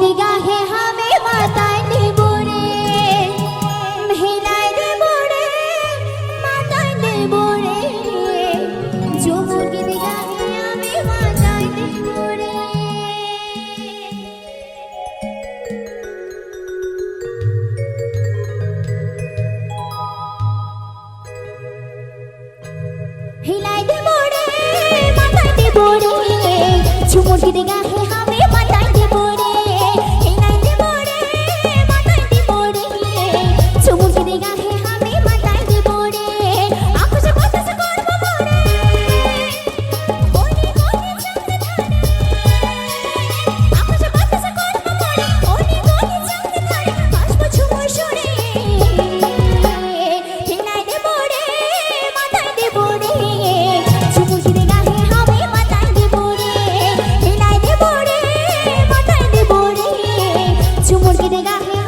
গাহে হামে মাতায় নেব রে। মেহেলায় দেব রে, মাতায় নেব রে। জমকির গাহে আমি মাতায় নেব রে। হিলাই দেব রে, মাতায় দেব রে। ঝুমুর গাহে निगाहें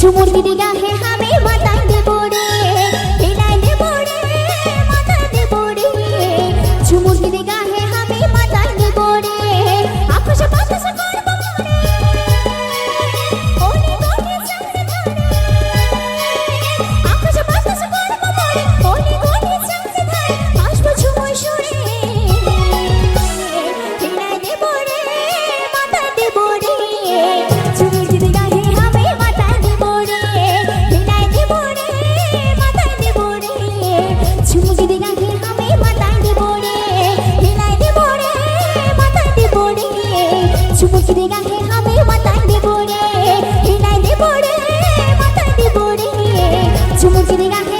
Tio ligar পুকুরে গাছে আমি মাথায় দেব রে হিনাই দেব রে মাথায় দেব রে চুমুকিরে গাছে